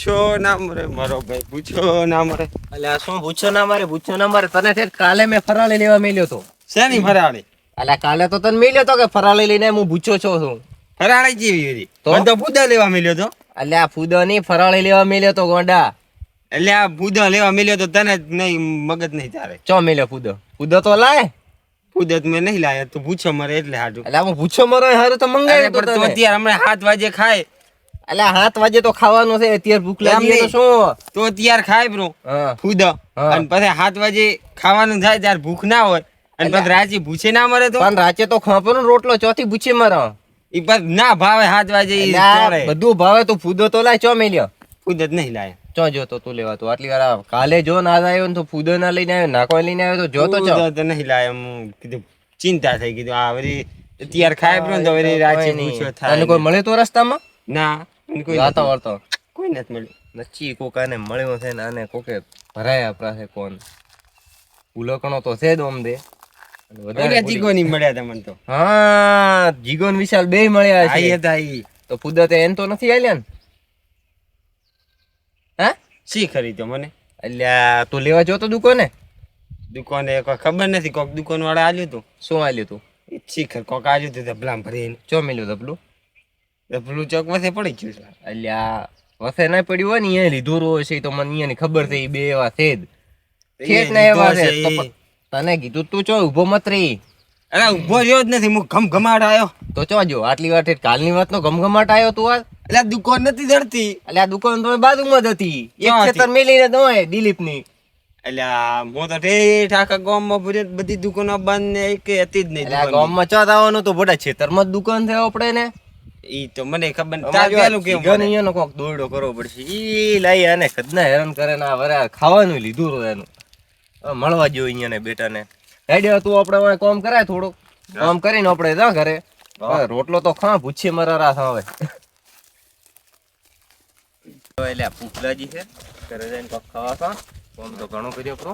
પૂછો ના મરે મારો ભાઈ પૂછો ના મરે. અલ્યા શું પૂછો ના મારે? પૂછો ના મારે. તને છે કાલે મેં ફરાળી લેવા મેલ્યો તો. શેની ફરાળી? અલ્યા કાલે તો તને મેલ્યો તો કે ફરાળી લઈને હું પૂછો છો છું. ફરાળી જેવી હતી? તો? તો પૂદા લેવા મેલ્યો તો. અલ્યા ફૂદો નહીં ફરાળી લેવા મેલ્યો તો ગોંડા. એટલે આ પૂદા લેવા મેલ્યો તો તને નહીં મગજ નહીં તારે. ચો મેલ્યો ફૂદો? ફૂદો તો લાય. પૂદા તો મેં નહીં લાયા તું પૂછો મરે એટલે હાજુ એટલે હું પૂછો મરો હારું તો મંગાવી તો અત્યારે હમણાં હાથ વાજે ખાય. અલ્યા હાથ વાગે તો ખાવાનું છે અત્યારે ભૂખ લાગી તો શું? તો અત્યારે ખાય બ્રો. હા. અને પછી હાથ વાગે ખાવાનું થાય ત્યારે ભૂખ ના હોય. અને પછી રાજી ભૂછે ના મરે તો? પણ રાચે તો ખાપનો રોટલો ચોથી ભૂછે મરે. ઈ પછી ના ભાવે હાથ વાગે. બધું ભાવે તો ફૂદો તો લાય ચો મેલ્યો? ફૂદ જ નહીં લાય. ચો જોતો તું લેવા તું આટલી વાર કાલે જો ના આવ્યો ને તો ફૂદો ના લઈને આવ્યો નાખવા લઈને આવ્યો તો જોતો ચો. નહીં લાય હું કીધું ચિંતા થઈ કીધું આ વરી અત્યારે ખાય બ્રો તો વરી રાજી કોઈ નહીં. થાય અને કોઈ મળે તો રસ્તામાં? ના. મને કોઈ નથી- કોઈ નથી મળ્યું. નચી કોકાને મળ્યો છે ને આને કોકે ભરાય છે કોણ? ઉલકણો તો છે જ ઓમ દે વધારે જીગો નહીં મળ્યા તમને તો. હા જીગો ને વિશાલ બે મળ્યા આઈ હતા ઈ. તો ફુદા તે એન તો નથી આલ્યા ને? હા? શી ખરીદ્યો મને? અલ્યા તું લેવા જોતો દુકાને? દુકાને ખબર નથી કોક દુકાન વાળા આલ્યું તું? શું આલ્યું તું? શીખર કોક આલ્યું તું ધબલામ ભરીને. ચો મેલ્યું ધબલું ચોકમાંથી પડી ગયું છે. અલ્યા વસે ના પડ્યું હોય ને અહીંયા લીધું હોય છે તો મને અહીંયા ખબર છે એ બે એવા છે જ. ખેત ના એવા છે. તને કીધું તું ચો ઊભો મત રહી અરે ઊભો રહ્યો જ નથી હું ઘમ ઘમાડ આવ્યો તો ચો જો આટલી વાર કાલની વાતનો ગમગમાટ આવ્યો તું આ એટલે દુકાન નથી જડતી. એટલે આ દુકાન તો બાજુમાં જ હતી. એક ખેતર મેલીને દિલીપની એટલે હું તો ઠેઠ આખા ગામમાં ફર્યો બધી દુકાનો બંધ ને એક હતી જ નહીં. ગામમાં ચા આવવાનું તો બોડા ખેતરમાં જ દુકાન છે આપણે ને. ઈ તો મને ખબર. તાર પેલું કેવું જીગન કોક દોરડો કરવો પડશે. ઈ લઈ અને ખદના હેરાન કરે ને આ વરે ખાવાનું લીધું રો એનું. મળવા જો અહીંયા ને બેટા ને હેડ્યો તું આપણે હવે કોમ કરાય થોડુંક. કોમ કરીને આપણે જા ઘરે. રોટલો તો ખા પૂછીએ મારા થા હવે એટલે ભૂખલાજી છે. ઘરે જઈને કોક ખાવા ખા. કોમ તો ઘણો કર્યો પ્રો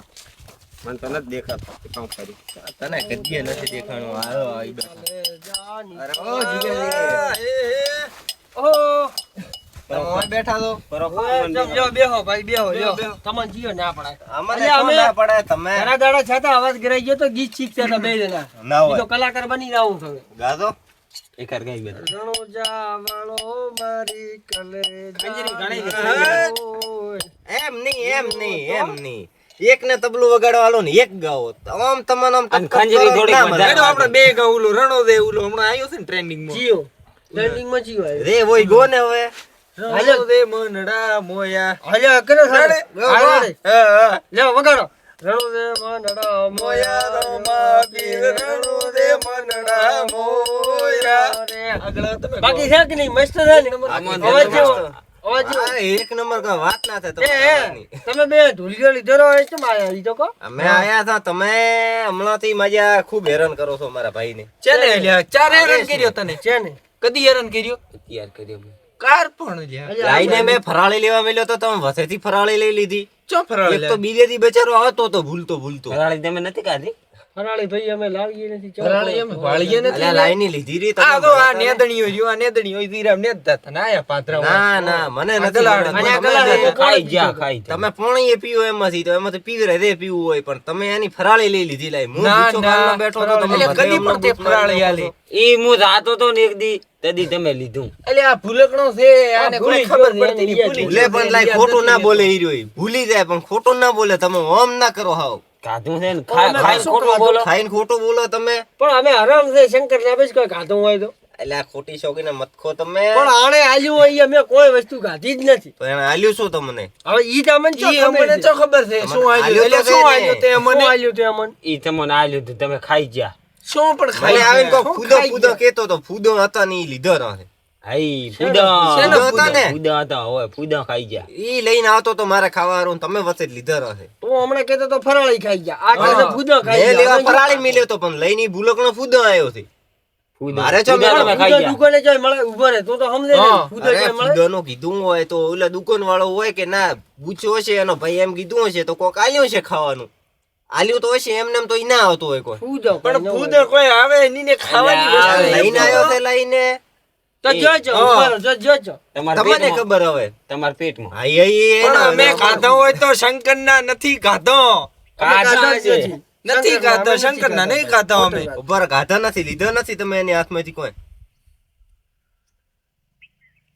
મને તને જ દેખાતો. કામ કર્યું. તને કદીએ નથી દેખાણું. આયો આવી બેઠા અરે ઓ જીગર તમે ઓય બેઠા તો બેહો ભાઈ બેહો બેહો તમને જીઓ ના પડાય અમને અમે- ના પડે? તમે ઘણા દાડા છતાં અવાજ ગરાઈ ગયો તો ગીત શીખતા હતા બે જણા. ના ઈ તો કલાકાર બની. ગાઈ મારી એમ નહીં એમ નહીં એમ નહીં. એક ને તબલું વગાડવાલો ને એક ગાવો. આમ તમને આમ ખંજરી થોડી મજા વધારે આવે. બે ઓલું રણો દે ઓલું હમણાં આવ્યો છે ને ટ્રેન્ડિંગમાં. જીઓ ટ્રેન્ડિંગમાં જીઓ રે વોય ગો ને હવે. રણો મનડા મોયા. હાલ્યો કરે સાડે. હાલો રે. હા, હા. લેવો વગાડો. રણુદે મનડા મોયા. મોયા. પીર રણો મનડા મોયા. રે. તમે બાકી છે કે નહીં? મસ્ત છે ને? અવાજ જેવો અવાજ જેવો. આ એક નંબર કા વાત ના થાય તમે બે ધૂલિયો લીધો રહો કેમ આયા ઈ તો અમે આયા હતા. તમે હમણાંથી મજા ખૂબ હેરાન કરો છો મારા ભાઈ ને લ્યા ચાર હેરાન કર્યો તને? છે ને કદી હેરાન કર્યો? તૈયાર કર્યો મેં. કાર પણ લાઈને મેં ફરાળી લેવા મેલ્યો તો તમે વસેથી ફરાળી લઈ લીધી. ચો ફરાળી એક તો બીજેથી બેચારો આવતો તો ભૂલતો ભૂલતો. ફરાળી તમે નથી કાઢી ફરાળી ભાઈ અમે લાવીએ નથી ચાલો. ફરાળી એમ વાળીએ નથી અલ્યા લાઈની લીધી રી આ તો આ. નેદણીઓ જો આ નેદણીઓ ધીરામ નેદતા હતા ને આયા પાત્રા ના ના મને નથી નથી. એ ખાઈ જા ખાઈ તમે પાણી એ પીવો એમાંથી તો એમાંથી પીવે રે પીવું હોય પણ તમે એની ફરાળી લઈ લીધી લાઈ હું બીચો કાલનો બેઠો તો તમે કદી પણ તે ફરાળી આલી. ઈ હું જાતો તો ને એક દી તદી તમે લીધું. એટલે આ ભૂલકણો છે આને કોઈ ખબર પડતી નહીં. ભૂલે પણ લાઈ ખોટું ના બોલે ઈ રહ્યો ભૂલી જાય પણ ખોટું ના બોલે તમે ઓમ ના કરો હાવ. કાઢું છે ખાઈને ખોટું બોલો. ખાઈને ખોટું બોલો તમે. પણ અમે આરામ છે શંકર સાહેબ જ કોઈ ખાધું હોય તો. એટલે આ ખોટી શોખીને મત ખો તમે. પણ આણે આલ્યું હોય અમે કોઈ વસ્તુ ખાધી જ નથી. તો એને આલ્યું શું તમને? હવે ઈ તો અમને ચો ઈ ખબર અમને છે. ચો ખબર છે? શું આલ્યું એટલે શું આલ્યું તે શું અમને? આલ્યું તે અમને? ઈ તમને આલ્યું તો તમે ખાઈ ગયા. શું પણ ખાઈ આવીને કો ફૂદો ફૂદો કેતો તો ફૂદો હતા ને ઈ લીધો ના હાઈ શેનો ફૂદા ફૂદો હતા ફૂદા હોય ફૂદા ખાઈ જા ઈ લઈને આવતો તો મારે ખાવા તમે વચ્ચે લીધા રહે તો હમણે કહેતો તો ફરાળી ખાઈ ગયા. આ કહેતો હા. ખાઈ મેં ગયા. લેવા ફરાળી મિલ્યો તો પણ લઈને ભૂલકનો ભૂલકણો આવ્યો છે. મારે જો ફૂદા ફૂદો ખાઈ જા દુકાને જાય મળે ઊભો રહે. તો તો સમજે ને. ફૂદો જાય મળે. ફૂદોનું કીધું હોય તો ઓલા દુકાન વાળો હોય કે ના પૂછ્યો હશે એનો ભાઈ એમ કીધું હશે તો કોક આલ્યું છે ખાવાનું. આલ્યું તો હશે એમને એમ તો ઈ ના આવતો હોય કોઈ. પણ ફૂદો કોઈ આવે એની ને ખાવાની લઈને આવ્યો છે લઈને. તો જોજો ઉપર જો જોજો. તમારા તમને ખબર હવે તમાર પેટમાં. હા, એ- અમે ખાધો હોય તો શંકરના નથી ખાધો. નથી. ખાધો શંકરના નહીં ખાધો અમે. ઉપર ખાધો નથી લીધો નથી તમે એની હાથમાંથી કોઈ.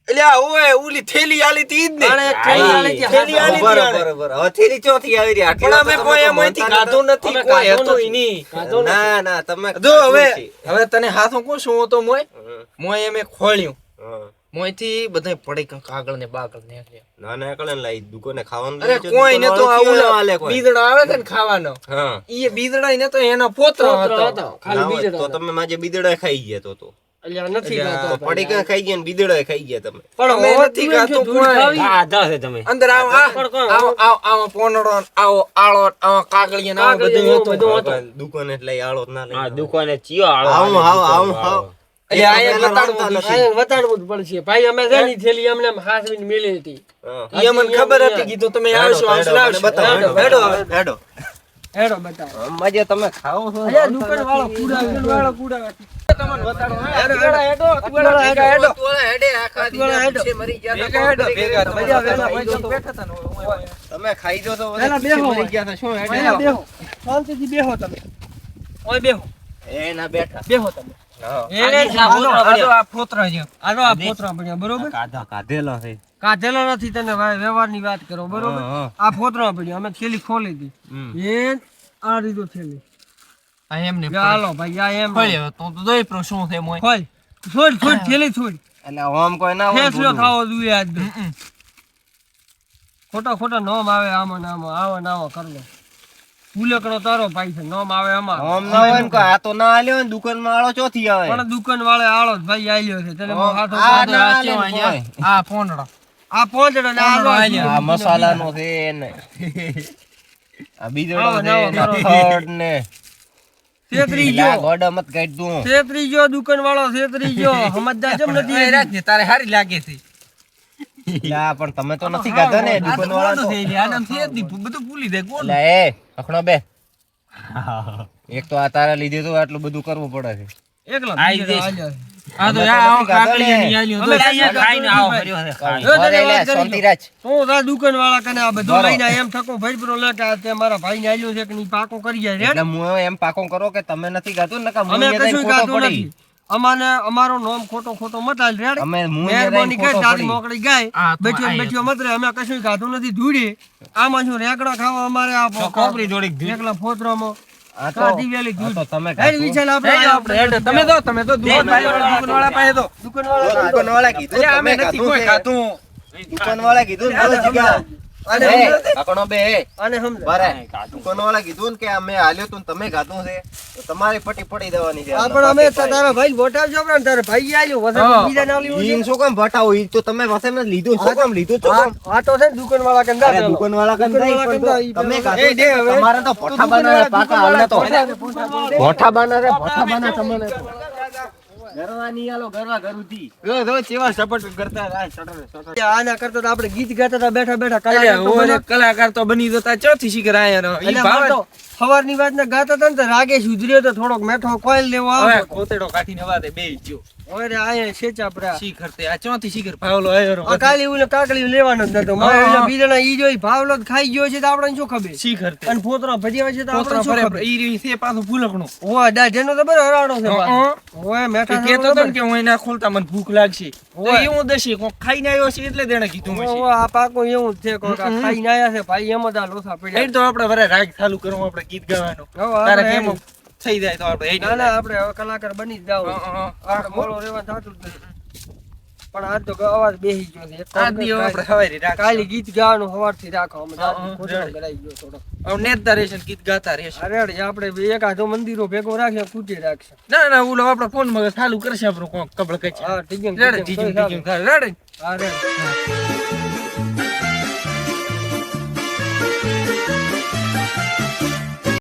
એટલે ઓય ઓલી થેલી આલી તી જ ને થેલી આલી થેલી આલી બરોબર, હવે થેલી ચોથી આવી રહી પણ અમે કોઈ તમે એમાંથી ખાધું નથી. કોઈ હતું. ના ના તમે જો હવે હવે તને હાથું કહું શું હતો મોય? મોય એમે ખોળ્યું. મોયથી બધા પડી કાગળ ને બાગળ ને ના ના એકલે ને લાઈ દુકાને ખાવાનું અરે કોઈ ને તો આવું હાલે કોઈ. બીદડો આવે છે ને ખાવાનો. હા. ઈ બીજડા ને તો એનો પોતરો પોતરો હતો. ખાલી ના બીજડા તો તમે માજે બીજડા ખાઈ ગયા તો તો. ખાઈ ગયા ને બીદડા ખાઈ ગયા તમે. પણ નથી ખાતું? કાઢા છે તમે. અંદર આવો આ- પણ કોણ? આવો આવો આવો પોનડો આવો આળો આવો કાગળિયા ને આવો બધું હતું. દુકાને એટલે આળો ના લઈ હા જાઓ. દુકાને ચિયો આળો આવું હાલે, આવું. વતાડવું જ પડશે ભાઈ અમે છે થેલી અમને આમ મેલી હતી હા. અમને ખબર હતી કીધું તમે આવશો આવશો હેડો, હેડો, હેડો, બતાવો માજે તમે ખાઓ છો અરે દુકાન વાળો કુડા વાળો કુડા હેડો, હેડો, હેડો. હેડો, હેડો. હેડે, આખા હેડો. મરી ગયા હેડો, ભેગા. તો બેઠા હતા. તમે ખાઈ જો તો બેહો. મરી ગયા શું હેડે? બેહો શાંતિથી બેહો તમે ઓય બેહો એ ના બેઠા બેહો તમે કાઢેલો નથી તને ભાઈ વાત કરો બરોબર. આ ફોતરા પડ્યા અમે થેલી ખોલી હતી એ આ રીતો થેલી. આ એમને યા હાલો ભાઈ આ એમ. તો તો જોઈ પણ શું છે મોય. ખોલ છોડ છોડ થેલી છોડ એટલે આમ કોઈ ના ફેસલો બોલું. જોઈએ આજ ખોટા ખોટા નોમ આવે આમાં ને આમાં આવો ને આવો કરલો ફૂલકણો તારો ભાઈ છે નોમ આવે અમાર. આમ ના હોય ને આ તો ના આલ્યો ને દુકાનમાં આળો ચોથી આવે. પણ દુકાન વાળે આળો ભાઈ આલ્યો છે તને હાથો આ પાડો. આ પોંડડો ને અહીંયા. આ. આ ને છે ને આ બીજો છે ને. થર્ડ ગોડા મત કાઢ તું છેતરી ગયો દુકાન વાળો છેતરી ગયો. સમજદાર કેમ નથી તારે હારી લાગે છે. પણ તમે તો નથી ખાધા ને દુકાન વાળા તો આનામ છે દીપુ બધું ભૂલી દે કોણ? લે અખણો બે. એક તો આ તારા લીધે તો આટલું બધું કરવું પડે છે. એકલો આઈ જઈશ. આ તો આવો ને. આલ્યું. ખાઈને આવો કર્યો છે શાંતિરાજ. દુકાન વાળા કને આ બધું લઈને એમ થકો ભરપૂરો લે કે તે મારા ભાઈને આલ્યું છે કે પાકો કરી જાય રેડ એટલે હું એમ પાકો કરો કે તમે નથી ગાતો ને કે હું અમે અહીંયા કશું જઈને ખોટો પડી. અમાને અમારો નોમ ખોટો ખોટો મત આલ રેડ અમે મહેરબાની કરી દાદી મોકળી ગાય બેઠ્યો બેઠ્યો મત રે અમે કશું ગાતું નથી ધૂડી આમાં શું રેકડા ખાવા અમારે આ કોપરી જોડી એકલા ફોતરામાં આ તો કાઢી વેલી આ તો તમે આપણે આપણે, તો તમે તો દુકાનવાળા દુકાનવાળા પાસે તો. દુકાનવાળા કીધું અમે નથી કોઈ. ખાતું. દુકાનવાળા કીધું ને બોલો જીગા. આને એ, સમજાય? બે અને સમજાય. બરાબર. દુકાનવાળા કીધું ને કે અમે હાલ્યો તું તમે ખાધું છે તમારી પટ્ટી પડી દેવાની છે. આ પણ અમે તારા ભાઈ વટાવજો પણ તારા ભાઈ આવ્યો વસંત બીજા ના લીધું ઈન શું કામ વટાવો ઈ તો તમે વસે ને લીધું શું કામ લીધું તો આ તો છે દુકાન વાળા કંદા દુકાન વાળા કંદા તમે. એ દે હવે. તમારે તો ભઠ્ઠા બનાવે પાકા હાલને તો. દુકાનવાળા બનાવે બના રે બના તમને તો. આલો ગરવા ગરુથી જો, જો, ચેવા સપોર્ટ કરતા હતા, સટર, સટર. આના કરતા તો આપણે ગીત ગાતા તા બેઠા બેઠા કલાકાર તો કલાકાર તો બની જતા ચોથી શિખર આયા ઈ ભાવે તો સવારની વાત ને ગાતા હતા ને તો રાગે તો થોડોક મેઠો કોઈલ લેવો આવે કોતેડો કાઢીને વાદે બે ગયો. હવે આય છે ચાપરા પરા શિખર તે આ ચોથી શિખર ભાવલો આયો. આ કાલી ઉને કાકડી લેવાનો જ નતો. મારે એટલે બીજાના ઈ જોઈ ભાવલો ખાઈ ગયો છે તો આપણને શું ખબર? શિખર તે. અને ફોતરા ભજીયા છે તો આપણને શું ખબર? ઈ રહ્યું છે પાછું ફૂલકણું. ઓય દાઢેનો તો બરો હરાડો છે ઓય મેઠા કહેતો તો કે હું એના ખોલતા મને ભૂખ લાગશે. તો ઓય. એવું દશી કો ખાઈને આવ્યો છે એટલે દેણે કીધું હશે. ઓ આ પાકો એવું છે કો ખાઈને આયા છે. ભાઈ એમ જ આ લોસા પડ્યા. એ તો આપણે વરે રાગ ચાલુ કરવું આપણે ગીત ગાવાનું. તારે કેમ થઈ જાય તો આપણે ના ના આપણે હવે કલાકાર બની જ જાવ. આપણે મોડો રહેવા થતું જ નથી. પણ આજ તો અવાજ બેસી ગયો છે. આ દી આપણે હવારી રાખ કાલી ગીત ગાવાનું સવારથી રાખો. અમે ખોટો. કરાઈ ગયો થોડો. હવે નેતા રહેશે ગીત ગાતા રહેશે. અરે આપણે એક આધો મંદિરો ભેગો રાખે કૂટી રાખશે ના ના ઓલો આપણે ફોનમાં ચાલુ કરશે આપણું કોક કબળ કઈ હા જીજું જીજું થાય રેડે. હા